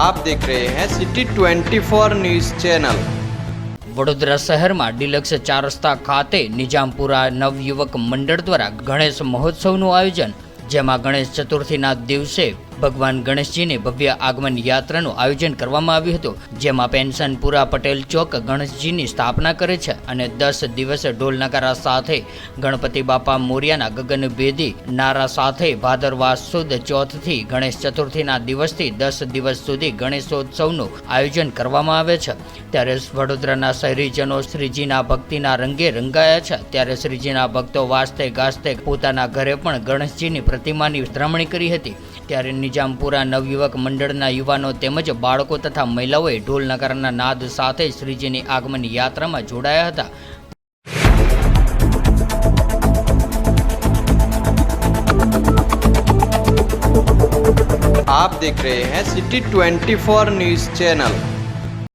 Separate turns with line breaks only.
આપ દેખ રહે હૈ સિટી 24 ન્યૂઝ ચેનલ
વડોદરા શહેરમાં ડિલક્સ ચાર રસ્તા ખાતે નિજામપુરા નવયુવક મંડળ દ્વારા ગણેશ મહોત્સવનું આયોજન, જેમાં ગણેશ ચતુર્થીના દિવસે ભગવાન ગણેશજીની ભવ્ય આગમન યાત્રાનું આયોજન કરવામાં આવ્યું હતું, જેમાં પેન્શનપુરા પટેલ ચોક ગણેશજીની સ્થાપના કરે છે અને દસ દિવસ ઢોલ નગારા સાથે ગણપતિ બાપા મોર્યાના ગગનભેદી નારા સાથે ભાદરવા સુદ ચોથથી ગણેશ ચતુર્થીના દિવસથી દસ દિવસ સુધી ગણેશોત્સવનું આયોજન કરવામાં આવે છે. ત્યારે વડોદરાના શહેરીજનો શ્રીજીના ભક્તિના રંગે રંગાયા છે. ત્યારે શ્રીજીના ભક્તો વાસ્તે ગાસ્તે પોતાના ઘરે પણ ગણેશજીની પ્રતિમાની ધ્રમણી કરી હતી. ત્યારે નિજામપુરા નવયુવક મંડળના યુવાનો તેમજ બાળકો તથા મહિલાઓએ ઢોલ નગારાના નાદ સાથે શ્રીજીની આગમન યાત્રામાં જોડાયા હતા
आप देख रहे हैं सिटी 24 न्यूज चैनल